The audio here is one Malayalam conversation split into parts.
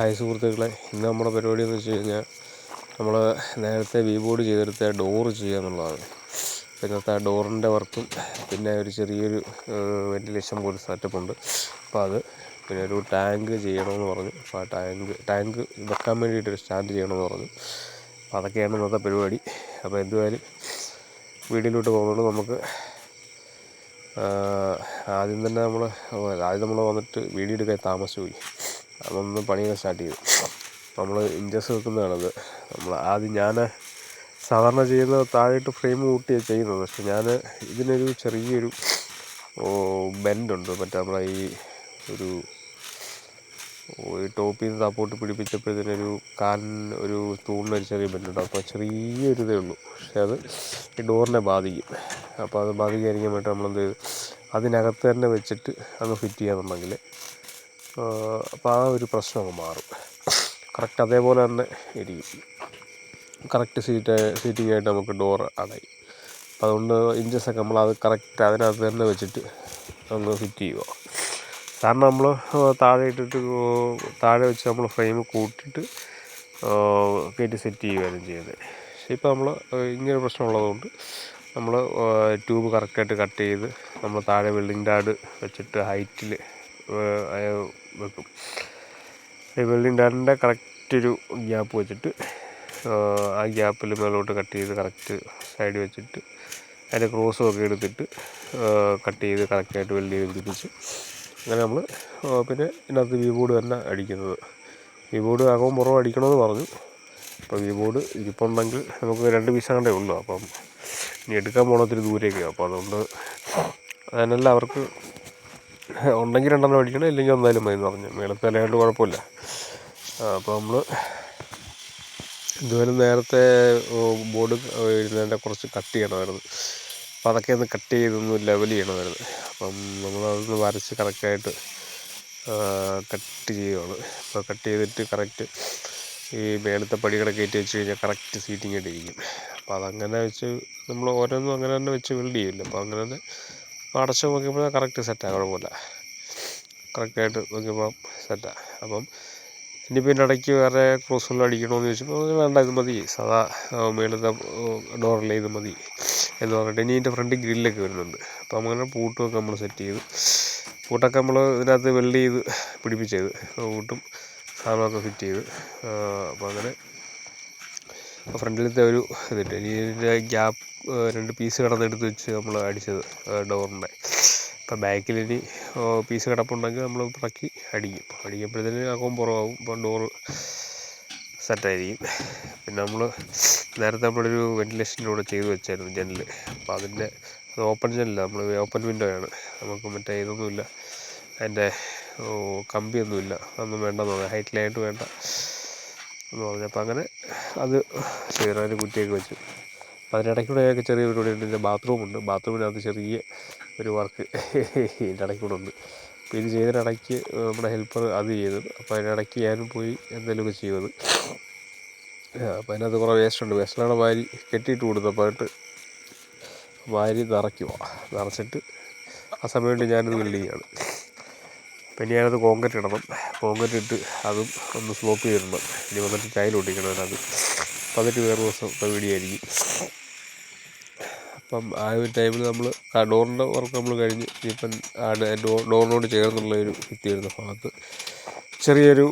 ഹായ് സുഹൃത്തുക്കളെ ഇന്ന് നമ്മുടെ പരിപാടി എന്ന് വെച്ച് കഴിഞ്ഞാൽ നമ്മൾ നേരത്തെ വി ബോർഡ് ചെയ്തെടുത്ത ഡോറ് ചെയ്യുക എന്നുള്ളതാണ്. അപ്പോൾ ആ ഡോറിന്റെ വർക്കും പിന്നെ ഒരു ചെറിയൊരു വെന്റിലേഷൻ പോലെ സെറ്റപ്പ് ഉണ്ട്. അപ്പോൾ അത് പിന്നെ ഒരു ടാങ്ക് ചെയ്യണമെന്ന് പറഞ്ഞു. അപ്പോൾ ആ ടാങ്ക് ടാങ്ക് വെക്കാൻ വേണ്ടിയിട്ട് ഒരു സ്റ്റാൻഡ് ചെയ്യണമെന്ന് പറഞ്ഞു. അപ്പോൾ അതൊക്കെയാണ് ഇന്നത്തെ പരിപാടി. അപ്പോൾ എന്തുവായാലും വീടിലോട്ട് പോകുന്നത് നമുക്ക് ആദ്യം തന്നെ നമ്മൾ ആദ്യം നമ്മൾ വന്നിട്ട് വീഡിയോ എടുക്കാൻ താമസിച്ചു പോയി. അതൊന്ന് പണിയൊക്കെ സ്റ്റാർട്ട് ചെയ്തു. നമ്മൾ ഇഞ്ചസ് വെക്കുന്നതാണത്. നമ്മൾ ആദ്യം ഞാൻ സാധാരണ ചെയ്യുന്നത് താഴോട്ട് ഫ്രെയിം കൂട്ടിയാണ് ചെയ്യുന്നത്. പക്ഷെ ഞാൻ ഇതിനൊരു ചെറിയൊരു ബെൻഡുണ്ട്. മറ്റേ നമ്മളെ ഈ ഒരു ടോപ്പിൽ നിന്ന് താപ്പോട്ട് പിടിപ്പിച്ചപ്പോഴത്തേനൊരു കാലിന് ഒരു തൂണിനൊരു ചെറിയ ബെൻഡുണ്ട്. അപ്പോൾ ചെറിയൊരു ഇതേ ഉള്ളൂ. പക്ഷേ അത് ഈ ഡോറിനെ ബാധിക്കും. അപ്പോൾ അത് ബാധിക്കാതിരിക്കാൻ വേണ്ടി നമ്മളെന്ത് ചെയ്തു? അതിനകത്ത് തന്നെ വെച്ചിട്ട് അത് ഫിറ്റ് ചെയ്യാന്നുണ്ടെങ്കിൽ അപ്പോൾ ആ ഒരു പ്രശ്നം അങ്ങ് മാറും. കറക്റ്റ് അതേപോലെ തന്നെ ഇരിക്കും കറക്റ്റ് സീറ്റ് സീറ്റിംഗ് ആയിട്ട് നമുക്ക് ഡോർ അടയും. അപ്പം അതുകൊണ്ട് നമ്മൾ അത് കറക്റ്റ് അതിനകത്ത് തന്നെ വെച്ചിട്ട് ഒന്ന് ഫിറ്റ് ചെയ്യുക. കാരണം നമ്മൾ താഴെ ഇട്ടിട്ട് താഴെ വെച്ച് നമ്മൾ ഫ്രെയിം കൂട്ടിയിട്ട് കയറ്റി സെറ്റ് ചെയ്യുകയായിരുന്നു ചെയ്യുന്നത്. പക്ഷേ ഇപ്പോൾ നമ്മൾ ഇങ്ങനെ പ്രശ്നമുള്ളതുകൊണ്ട് നമ്മൾ ട്യൂബ് കറക്റ്റായിട്ട് കട്ട് ചെയ്ത് നമ്മൾ താഴെ വെൽഡിംഗ് ഡാഡ് വെച്ചിട്ട് ഹൈറ്റിൽ വെക്കും. ഈ വെൽഡിങ് കറക്റ്റ് ഒരു ഗ്യാപ്പ് വെച്ചിട്ട് ആ ഗ്യാപ്പിൽ മേലോട്ട് കട്ട് ചെയ്ത് കറക്റ്റ് സൈഡ് വെച്ചിട്ട് അതിന്റെ ക്രോസും ഒക്കെ എടുത്തിട്ട് കട്ട് ചെയ്ത് കറക്റ്റായിട്ട് വെൽഡ് ചെയ്ത് പിടിപ്പിച്ച് അങ്ങനെ നമ്മൾ പിന്നെ ഇതിനകത്ത് വി ബോർഡ് തന്നെ അടിക്കുന്നത്. വി ബോർഡ് അകവും പുറവും അടിക്കണമെന്ന് പറഞ്ഞു. അപ്പോൾ വി ബോർഡ് ഇരിപ്പുണ്ടെങ്കിൽ നമുക്ക് രണ്ട് പീസ് കണ്ടേ ഉള്ളൂ. അപ്പം ഇനി എടുക്കാൻ പോകണത്തിന് ദൂരേക്കാണ്. അപ്പോൾ അതുകൊണ്ട് അതിനെല്ലാം അവർക്ക് ഉണ്ടെങ്കിൽ രണ്ടെണ്ണം അടിക്കണം ഇല്ലെങ്കിൽ ഒന്നായാലും മതി എന്ന് പറഞ്ഞു. മേളത്തെ ഇലയായിട്ട് കുഴപ്പമില്ല. അപ്പോൾ നമ്മൾ ഇതുവരെ നേരത്തെ ബോർഡ് ഇരുന്നതിന്റെ കുറച്ച് കട്ട് ചെയ്യണമായിരുന്നു. അപ്പോൾ അതൊക്കെ ഒന്ന് കട്ട് ചെയ്തൊന്ന് ലെവൽ ചെയ്യണമായിരുന്നു. അപ്പം നമ്മളതൊന്ന് വരച്ച് കറക്റ്റായിട്ട് കട്ട് ചെയ്യുകയാണ് അപ്പോൾ കട്ട് ചെയ്തിട്ട് കറക്റ്റ് ഈ മേളത്തെ പടികളൊക്കെ കയറ്റി വെച്ച് കഴിഞ്ഞാൽ കറക്റ്റ് സീറ്റിംഗ് ആയിട്ട് ഇരിക്കും അപ്പോൾ അതങ്ങനെ വെച്ച് നമ്മൾ ഓരോന്നും അങ്ങനെ തന്നെ വെച്ച് ബിൽഡ് ചെയ്യില്ല? അപ്പോൾ അങ്ങനെ തന്നെ അടച്ച് നോക്കിയപ്പോൾ കറക്റ്റ് സെറ്റാണ് കുഴപ്പമില്ല. കറക്റ്റായിട്ട് നോക്കിയപ്പോൾ സെറ്റാണ് അപ്പം ഇനിയിപ്പോൾ ഇതിന്റെ ഇടയ്ക്ക് വേറെ ക്രോസുകൾ അടിക്കണമെന്ന് ചോദിച്ചപ്പോൾ വേണ്ട ഇത് മതി. സാധാ മേളത്തെ ഡോറിലെ ഇത് മതി എന്ന് പറഞ്ഞിട്ട് ഇനി ഇതിന്റെ ഫ്രണ്ട് ഗ്രില്ലൊക്കെ വരുന്നുണ്ട്. അപ്പോൾ അങ്ങനെ പൂട്ടുമൊക്കെ നമ്മൾ സെറ്റ് ചെയ്തു പൂട്ടൊക്കെ നമ്മൾ ഇതിനകത്ത് വെൽഡ് ചെയ്ത് പിടിപ്പിച്ചത് പൂട്ടും സാധനമൊക്കെ ഫിറ്റ് ചെയ്ത് അപ്പോൾ അങ്ങനെ ഫ്രണ്ടിലത്തെ ഒരു ഇതിട്ട് ഇനി ഇതിന്റെ ഗ്യാപ്പ് രണ്ട് പീസ് കിടന്നെടുത്ത് വെച്ച് നമ്മൾ അടിച്ചത് ഡോറിന്റെ. ഇപ്പം ബാക്കിൽ ഇനി പീസ് കിടപ്പുണ്ടെങ്കിൽ നമ്മൾ പുറക്കി അടിക്കും. അടിക്കുമ്പോഴത്തേന് അക്കവും പുറമാവും അപ്പം ഡോറ് സെറ്റായിരിക്കും. പിന്നെ നമ്മൾ നേരത്തെ നമ്മളൊരു വെന്റിലേഷന്റെ കൂടെ ചെയ്ത് വെച്ചായിരുന്നു ജനൽ അപ്പോൾ അതിന്റെ അത് ഓപ്പൺ ജനലാണ് നമ്മൾ ഓപ്പൺ വിൻഡോ ആണ്. നമുക്ക് മറ്റേ ഇതൊന്നുമില്ല. അതിന്റെ കമ്പിയൊന്നുമില്ല. അതൊന്നും വേണ്ടെന്ന് ഹൈറ്റ് ഹൈറ്റിലായിട്ട് വേണ്ട. എന്ന് പറഞ്ഞപ്പോൾ അങ്ങനെ അത് ചെയ്തു അതിന് കുറ്റിയൊക്കെ വെച്ചു. അപ്പം അതിനിടയ്ക്കൂടെ ഒക്കെ ചെറിയ പരിപാടി ഉണ്ട് എന്റെ ബാത്റൂമുണ്ട് ബാത്റൂമിനകത്ത് ചെറിയ ഒരു വർക്ക് ഇതിന്റെ ഇടയ്ക്കൂടെ ഉണ്ട്. അപ്പോൾ ഇത് ചെയ്തതിനിടയ്ക്ക് നമ്മുടെ ഹെൽപ്പർ അത് ചെയ്തു. അപ്പോൾ അതിനിടയ്ക്ക് ഞാനും പോയി എന്തെങ്കിലുമൊക്കെ ചെയ്യുന്നത് അപ്പോൾ അതിനകത്ത് കുറേ വേസ്റ്റ് ഉണ്ട്. വേസ്റ്റിലാണ് വാരി കെട്ടിയിട്ട് കൊടുത്തപ്പോൾ അതിട്ട് വാരി നിറയ്ക്കുക നിറച്ചിട്ട് ആ സമയം കൊണ്ട് ഞാനത് വെള്ളിയാണ് പിന്നെ ഞാനത് കോൺക്രീറ്റ് ഇടണം. കോൺക്രീറ്റ് ഇട്ട് അതും ഒന്ന് സ്ലോപ്പ് ചെയ്തിടണം. ഇനി വന്നിട്ട് ടൈൽ ഒട്ടിക്കണം അതിനകത്ത്. പതിനെട്ട് എന്നിട്ട് വേറെ ദിവസം വീഡിയോ ആയിരിക്കും. അപ്പം ആ ഒരു ടൈമിൽ നമ്മൾ ആ ഡോറിന്റെ വർക്ക് നമ്മൾ കഴിഞ്ഞ് ഇനിയിപ്പം ആ ഡോറിനോട് ചേർന്നുള്ള ഒരു ഭിത്തി ഭാഗത്ത് ചെറിയൊരു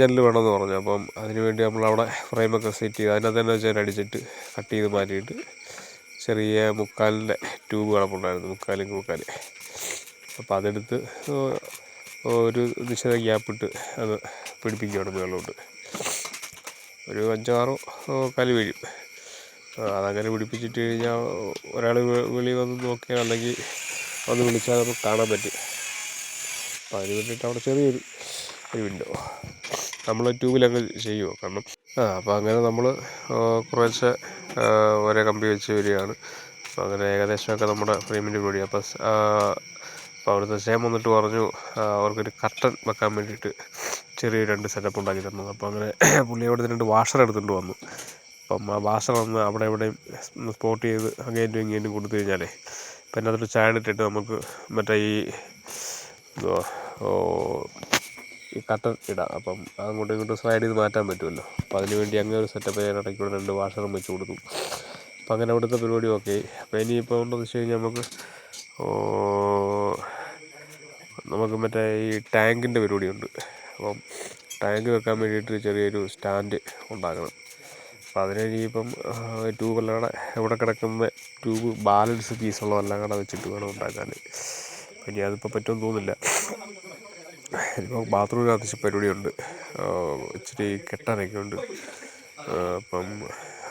ജനൽ വേണമെന്ന് പറഞ്ഞു. അപ്പം അതിന് വേണ്ടി നമ്മൾ അവിടെ ഫ്രെയിമൊക്കെ സെറ്റ് ചെയ്ത് അതിനകത്ത് തന്നെ വെച്ചാൽ അടിച്ചിട്ട് കട്ട് ചെയ്ത് മാറ്റിയിട്ട് ചെറിയ മുക്കാലിന്റെ ട്യൂബ് കിടപ്പുണ്ടായിരുന്നു മുക്കാലും മുക്കാൽ അപ്പോൾ അതെടുത്ത് ഒരു നിശ്ചിത ഗ്യാപ്പിട്ട് അത് പിടിപ്പിക്കുകയാണ് മുകളിലോട്ട്. ഒരു അഞ്ചാറോ കൽ വീഴും. അതങ്ങനെ പിടിപ്പിച്ചിട്ട് കഴിഞ്ഞാൽ ഒരാൾ വെളി വന്ന് നോക്കിയാൽ അല്ലെങ്കിൽ വന്ന് വിളിച്ചാൽ നമുക്ക് കാണാൻ പറ്റും. അപ്പോൾ അതിന് വേണ്ടിയിട്ട് അവിടെ ചെറിയൊരു ഒരു വിൻഡോ നമ്മൾ ട്യൂബിലങ്ങ് ചെയ്യുമോ കാരണം ആ അപ്പോൾ അങ്ങനെ നമ്മൾ കുറേശ്ശെ ഒരേ കമ്പി വെച്ച് വരികയാണ്. അപ്പോൾ അങ്ങനെ ഏകദേശമൊക്കെ നമ്മുടെ ഫ്രെയിമിന്റെ കൂടി. അപ്പോൾ അപ്പോൾ അവിടുത്തെ സേം വന്നിട്ട് പറഞ്ഞു അവർക്കൊരു കർട്ടൻ വെക്കാൻ വേണ്ടിയിട്ട് ചെറിയ രണ്ട് സെറ്റപ്പ് ഉണ്ടാക്കി തന്നത്. അപ്പോൾ അങ്ങനെ പുള്ളി അവിടെ രണ്ട് വാഷർ എടുത്തുകൊണ്ട് വന്നു. അപ്പം ആ വാഷർ വന്ന് അവിടെ എവിടെയും സ്പോട്ട് ചെയ്ത് അങ്ങേറ്റും ഇങ്ങേറ്റും കൊടുത്തു കഴിഞ്ഞാലേ പിന്നെ അതൊരു ചാടിട്ടിട്ട് നമുക്ക് മറ്റേ ഈ ഈ കട്ടൻ ഇടാം. അപ്പം അങ്ങോട്ടും ഇങ്ങോട്ടും സ്ലൈഡ് ചെയ്ത് മാറ്റാൻ പറ്റുമല്ലോ. അപ്പോൾ അതിന് വേണ്ടി അങ്ങനെ ഒരു സെറ്റപ്പ് ചെയ്യാൻ ഇടയ്ക്കൂടെ രണ്ട് വാഷറും വെച്ച് കൊടുത്തു. അപ്പം അങ്ങനെ അവിടുത്തെ പരിപാടി ഓക്കെ അപ്പോൾ ഇനിയിപ്പോൾ എന്താണെന്ന് വെച്ച് കഴിഞ്ഞാൽ നമുക്ക് ഓ, നമുക്ക് മറ്റേ ഈ ടാങ്കിന്റെ പരിപാടിയുണ്ട്. അപ്പം ടാങ്ക് വെക്കാൻ വേണ്ടിയിട്ട് ചെറിയൊരു സ്റ്റാൻഡ് ഉണ്ടാക്കണം. അപ്പം അതിന് ഇനിയിപ്പം ട്യൂബെല്ലാം ഇവിടെ കിടക്കുന്ന ട്യൂബ് ബാലൻസ് പീസുള്ളതെല്ലാം കൂടെ വെച്ചിട്ട് വേണം ഉണ്ടാക്കാൻ. ഇനി അതിപ്പോൾ പറ്റുമെന്ന് തോന്നുന്നില്ല. ഇപ്പോൾ ബാത്റൂമിന് അത്യാവശ്യം പരിപാടിയുണ്ട്. ഇച്ചിരി കെട്ടാനൊക്കെ ഉണ്ട്. അപ്പം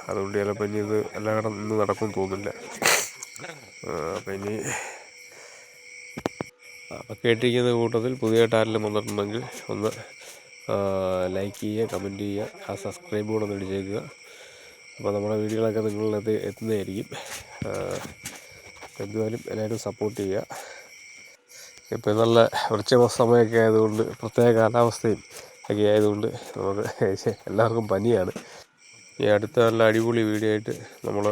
അതുകൊണ്ട് ചിലപ്പോൾ ഇനി ഇത് എല്ലാം കൂടെ ഇന്ന് നടക്കുമെന്ന് തോന്നുന്നില്ല. അപ്പം ഇനി അപ്പോൾ കേട്ടിരിക്കുന്ന കൂട്ടത്തിൽ പുതിയതായിട്ട് ആരെങ്കിലും വന്നിട്ടുണ്ടെങ്കിൽ ഒന്ന് ലൈക്ക് ചെയ്യുക കമന്റ് ചെയ്യുക ആ സബ്സ്ക്രൈബ് കൂടെ ഒന്ന് ഇടിച്ചേക്കുക അപ്പോൾ നമ്മുടെ വീഡിയോകളൊക്കെ നിങ്ങളിലെത്തി എത്തുന്നതായിരിക്കും. എന്തുവായാലും എല്ലാവരും സപ്പോർട്ട് ചെയ്യുക. ഇപ്പോൾ നല്ല വൃശ്ചിക സമയമൊക്കെ ആയതുകൊണ്ട് പ്രത്യേക കാലാവസ്ഥയും ഒക്കെ ആയതുകൊണ്ട് നമുക്ക് എല്ലാവർക്കും പനിയാണ്. ഈ അടുത്ത നല്ല അടിപൊളി വീഡിയോ ആയിട്ട് നമ്മൾ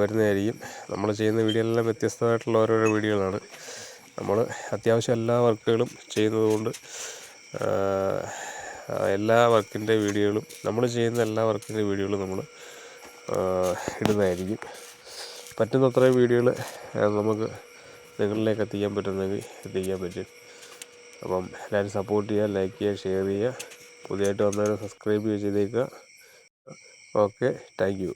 വരുന്നതായിരിക്കും. നമ്മൾ ചെയ്യുന്ന വീഡിയോ എല്ലാം വ്യത്യസ്തമായിട്ടുള്ള ഓരോരോ വീഡിയോകളാണ് നമ്മൾ അത്യാവശ്യം എല്ലാ വർക്കുകളും ചെയ്യുന്നത് കൊണ്ട് ആ, ആ, എല്ലാ വർക്കിന്റെ വീഡിയോകളും നമ്മൾ ചെയ്യുന്ന എല്ലാ വർക്കിന്റെ വീഡിയോകളും നമ്മൾ ഇടുന്നതായിരിക്കും. പറ്റുന്നത്ര വീഡിയോകൾ നമുക്ക് നിങ്ങളിലേക്ക് എത്തിക്കാൻ പറ്റുന്നെങ്കിൽ എത്തിക്കാൻ പറ്റും. അപ്പം എല്ലാവരും സപ്പോർട്ട് ചെയ്യുക ലൈക്ക് ചെയ്യുക ഷെയർ ചെയ്യുക. പുതിയതായിട്ട് വന്നവരെ സബ്സ്ക്രൈബ് ചെയ്തേക്കുക. Okay thank you